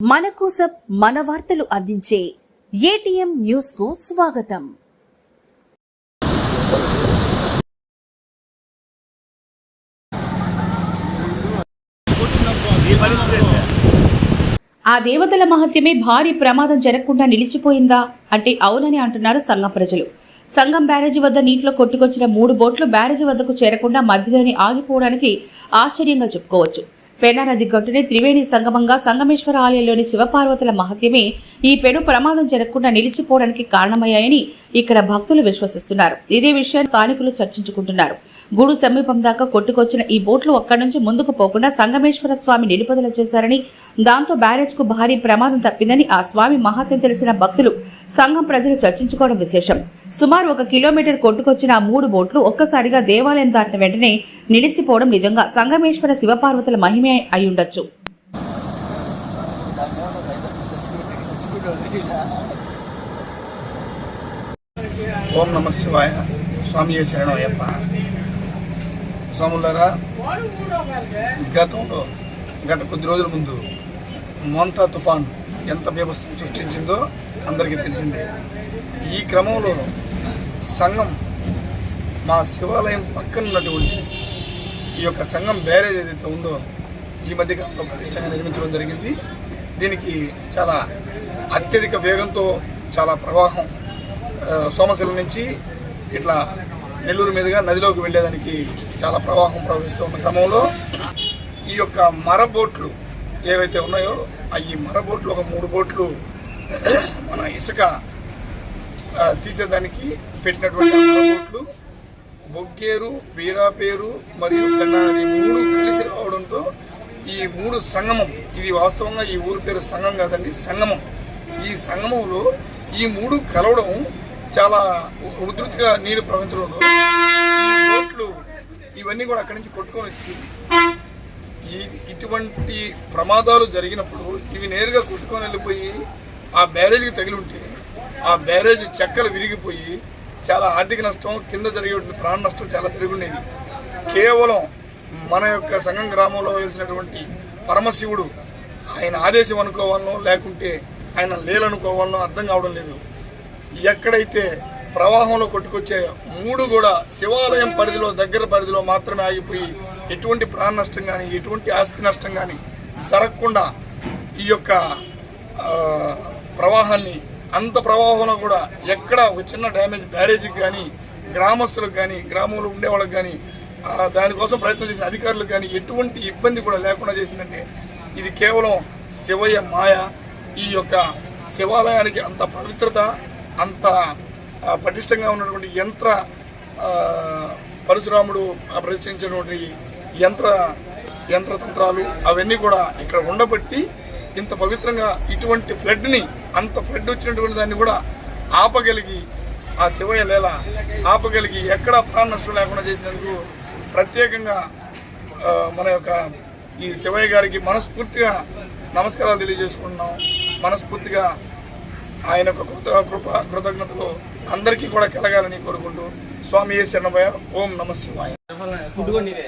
మన కోసం మన వార్తలు అందించే ఏటీఎం న్యూస్కు స్వాగతం. ఆ దేవతల మహత్యమే భారీ ప్రమాదం జరగకుండా నిలిచిపోయిందా? అంటే అవునని అంటున్నారు సంఘం ప్రజలు. సంఘం బ్యారేజీ వద్ద నీటిలో కొట్టుకొచ్చిన మూడు బోట్లు బ్యారేజీ వద్దకు చేరకుండా మధ్యలోనే ఆగిపోవడానికి ఆశ్చర్యంగా చెప్పుకోవచ్చు. పెన్నా నది త్రివేణి సంగమంగా సంగమేశ్వర ఆలయంలోని శివపార్వతుల మహత్యమే ఈ పెను ప్రమాదం జరగకుండా నిలిచిపోవడానికి కారణమయ్యాయని ఇక్కడ భక్తులు విశ్వసిస్తున్నారు. ఇదే విషయాన్ని స్థానికులు చర్చించుకుంటున్నారు. గూడు సమీపం దాకా కొట్టుకొచ్చిన ఈ బోట్లు అక్కడి నుంచి ముందుకు పోకుండా సంగమేశ్వర స్వామి నిలుపుదల చేశారని దాంతో బ్యారేజ్కు భారీ ప్రమాదం తప్పిందని ఆ స్వామి మహత్యం తెలిసిన భక్తులు సంఘం ప్రజలు చర్చించుకోవడం విశేషం. సుమారు ఒక కిలోమీటర్ కొట్టుకొచ్చిన ఆ మూడు బోట్లు ఒక్కసారిగా దేవాలయం దాటిన వెంటనే నిలిచిపోవడం నిజంగా సంగమేశ్వర శివపార్వతుల మహిమే అయ్యుండొచ్చు ఓం నమ శివాయ. స్వామి శరణయ్యప్ప స్వాములారా గతంలో గత కొద్ది రోజుల ముందు మోంతా తుఫాన్ ఎంత బీభత్సం సృష్టించిందో అందరికీ తెలిసిందే. ఈ క్రమంలో సంఘం మా శివాలయం పక్కన ఉన్నటువంటి ఈ యొక్క సంఘం బ్యారేజ్ ఏదైతే ఉందో ఈ మధ్యకాలంలో పటిష్టంగా నిర్మించడం జరిగింది. దీనికి చాలా అత్యధిక వేగంతో చాలా ప్రవాహం సోమశిల నుంచి ఇట్లా నెల్లూరు మీదుగా నదిలోకి వెళ్ళేదానికి చాలా ప్రవాహం ప్రవహిస్తూ ఉన్న క్రమంలో ఈ యొక్క మర బోట్లు ఏవైతే ఉన్నాయో ఈ మర బోట్లు ఒక మూడు బోట్లు మన ఇసుక తీసేదానికి పెట్టినటువంటి బోట్లు బొగ్గేరు వీరాపేరు మరియు పెన్నా మూడు కలిసి ఈ సంగమం. ఇది వాస్తవంగా ఈ ఊరి పేరు సంగం కాదండి సంగమం. ఈ సంగమంలో ఈ మూడు కలవడం చాలా ఉధృతిగా నీరు ప్రవహించడంలో ఈ బోట్లు ఇవన్నీ కూడా అక్కడి నుంచి కొట్టుకొని వచ్చి ఈ ఇటువంటి ప్రమాదాలు జరిగినప్పుడు ఇవి నేరుగా కొట్టుకొని వెళ్ళిపోయి ఆ బ్యారేజ్కి తగిలి ఉంటే ఆ బ్యారేజ్ చెక్కలు విరిగిపోయి చాలా ఆర్థిక నష్టం కింద జరిగే ప్రాణ నష్టం చాలా జరిగి ఉండేది. కేవలం మన యొక్క సంఘం గ్రామంలో వెలిసినటువంటి పరమశివుడు ఆయన ఆదేశం అనుకోవాలనో లేకుంటే ఆయన లేలనుకోవాలనో అర్థం కావడం లేదు. ఎక్కడైతే ప్రవాహంలో కొట్టుకొచ్చే మూడు కూడా శివాలయం పరిధిలో దగ్గర పరిధిలో మాత్రమే ఆగిపోయి ఎటువంటి ప్రాణ నష్టం కానీ ఎటువంటి ఆస్తి నష్టం కానీ జరగకుండా ఈ యొక్క ప్రవాహాన్ని అంత ప్రవాహంలో కూడా ఎక్కడ వచ్చిన చిన్న డ్యామేజ్ బ్యారేజీకి కానీ గ్రామస్తులకు కానీ గ్రామంలో ఉండే వాళ్ళకి కానీ దానికోసం ప్రయత్నం చేసిన అధికారులు కానీ ఎటువంటి ఇబ్బంది కూడా లేకుండా చేసిందంటే ఇది కేవలం శివయ్య మాయ. ఈ యొక్క శివాలయానికి అంత పవిత్రత అంత పటిష్టంగా ఉన్నటువంటి యంత్ర పరశురాముడు ఆ, ప్రతిష్ఠించినటువంటి యంత్ర యంత్రతంత్రాలు అవన్నీ కూడా ఇక్కడ ఉండబట్టి ఇంత పవిత్రంగా ఇటువంటి ఫ్లడ్ని అంత ఫ్లడ్ వచ్చినటువంటి దాన్ని కూడా ఆపగలిగి ఆ శివయ్య లేల ఆపగలిగి ఎక్కడా ప్రాణ నష్టం లేకుండా చేసినందుకు ప్రత్యేకంగా మన యొక్క ఈ శివయ్య గారికి మనస్ఫూర్తిగా నమస్కారాలు తెలియజేసుకుంటున్నాం. మనస్ఫూర్తిగా ఆయన యొక్క కృత కృప కృతజ్ఞతలు అందరికీ కూడా కలగాలని కోరుకుంటూ స్వామి ఏ శరణభయ ఓం నమ శివాయ. నీదే